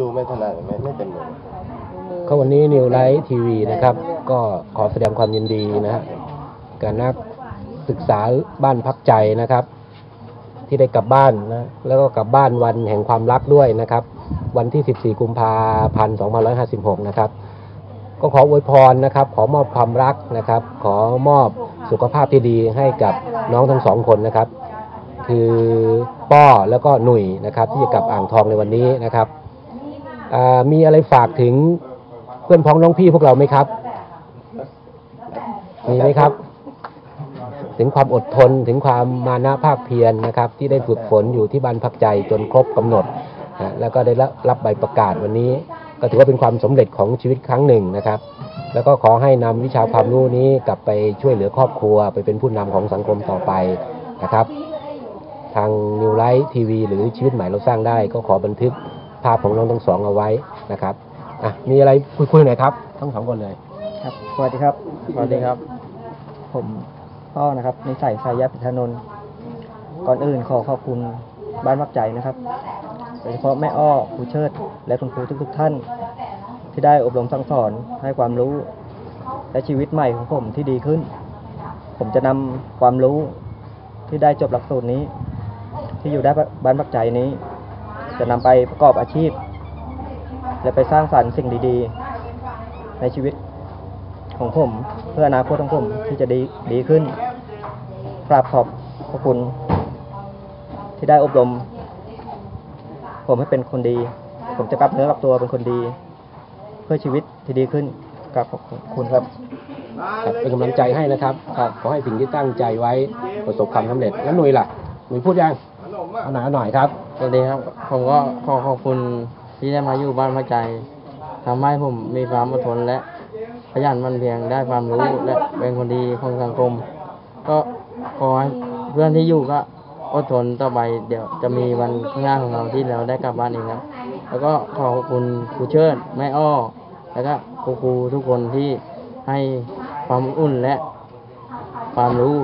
ดูไม่ถนัดไม่ไม่เต็มมือก็วันนี้นิวไลท์ทีวีนะครับ ก็ขอแสดงความยินดีนะฮะกับนักศึกษาบ้านพักใจนะครับ ที่ได้กลับบ้านนะแล้วก็กลับบ้านวันแห่งความรักด้วยนะครับ วันที่ 14 กุมภาพันธ์2556 นะครับ ก็ขออวยพรนะครับ ขอมอบความรักนะครับ ขอมอบสุขภาพที่ดีให้กับน้องทั้งสองคนนะครับ คือป้อแล้วก็หนุ่ยนะครับ ที่จะกลับอ่างทองในวันนี้นะครับมีอะไรฝากถึงเพื่อนพ้องน้องพี่พวกเราไหมครับ มีไหมครับ ถึงความอดทนถึงความมานะภาคเพียรนะครับ ที่ได้ฝึกฝนอยู่ที่บ้านพักใจจนครบกำหนดแล้วก็ได้รับใบประกาศวันนี้ ก็ถือว่าเป็นความสำเร็จของชีวิตครั้งหนึ่งนะครับ แล้วก็ขอให้นำวิชาความรู้นี้กลับไปช่วยเหลือครอบครัว ไปเป็นผู้นำของสังคมต่อไปนะครับ ทางนิวไลท์ทีวีหรือชีวิตใหม่เราสร้างได้ ก็ขอบันทึกภาพของน้องทั้งสองเอาไว้นะครับอะมีอะไรคุยคุยหน่อยครับทั้งสองคนเลยครับ สวัสดีครับสวัสดีครับ ผมพ่อนะครับนิสัยสายยับพิธานนท์ก่อนอื่นขอขอบคุณบ้านวักใจนะครับโดยเฉพาะแม่อ้อครูเชิด และคุณครูทุกๆท่าน ที่ได้อบรมสั่งสอนให้ความรู้ และชีวิตใหม่ของผมที่ดีขึ้น ผมจะนำความรู้ที่ได้จบหลักสูตรนี้ ที่อยู่ได้บ้านพักใจนี้ จะนำไปประกอบอาชีพ และไปสร้างสรรค์สิ่งดีๆ ในชีวิตของผม เพื่ออนาคตของผมที่จะดีดีขึ้นกราบขอบพระคุณที่ได้อบรม ผมให้เป็นคนดี ผมจะกลับเนื้อกลับตัวเป็นคนดี เพื่อชีวิตที่ดีขึ้นกราบขอบคุณครับเป็นกำลังใจให้นะครับครับขอให้สิ่งที่ตั้งใจไว้ประสบความสำเร็จแล้วหนุ่ยล่ะ หนุ่ยพูดยังเอาหนาหน่อยครับ สวัสดีครับ ผมก็ขอขอบคุณที่ได้มาอยู่บ้านพระใจทำให้ผมมีความอดทนและขยันมันเพียงได้ความรู้และเป็นคนดีของสังคม ก็ขอให้เพื่อนที่อยู่ก็อดทนต่อไปเดี๋ยวจะมีวันข้างหน้าของเราที่เราได้กลับบ้านเองครับ แล้วก็ขอขอบคุณครูเชิดแม่อ้อ แล้วก็ครูครูทุกคนที่ให้ความอุ่นและความรู้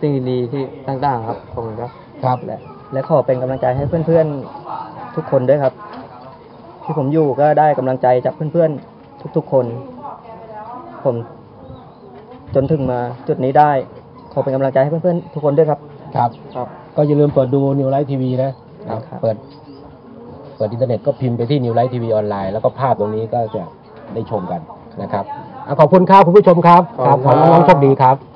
สิ่งดีๆที่ต่างๆ ครับขอบคุณครับครับ และและขอเป็นกำลังใจให้เพื่อนๆทุกคนด้วยครับ ที่ผมอยู่ก็ได้กำลังใจจากเพื่อนๆทุกๆคน ผมจนถึงมาจุดนี้ได้ ขอเป็นกำลังใจให้เพื่อนๆทุกคนด้วยครับ ครับ ครับ ก็อย่าลืมเปิดดูนิวไลท์ทีวีนะครับเปิด เปิดอินเทอร์เน็ตก็พิมพ์ไปที่นิวไลท์ทีวีออนไลน์แล้วก็ภาพตรงนี้ก็จะได้ชมกันนะครับอะขอบคุณครับคุณผู้ชมครับ ครับขอให้น้องๆโชคดีครับ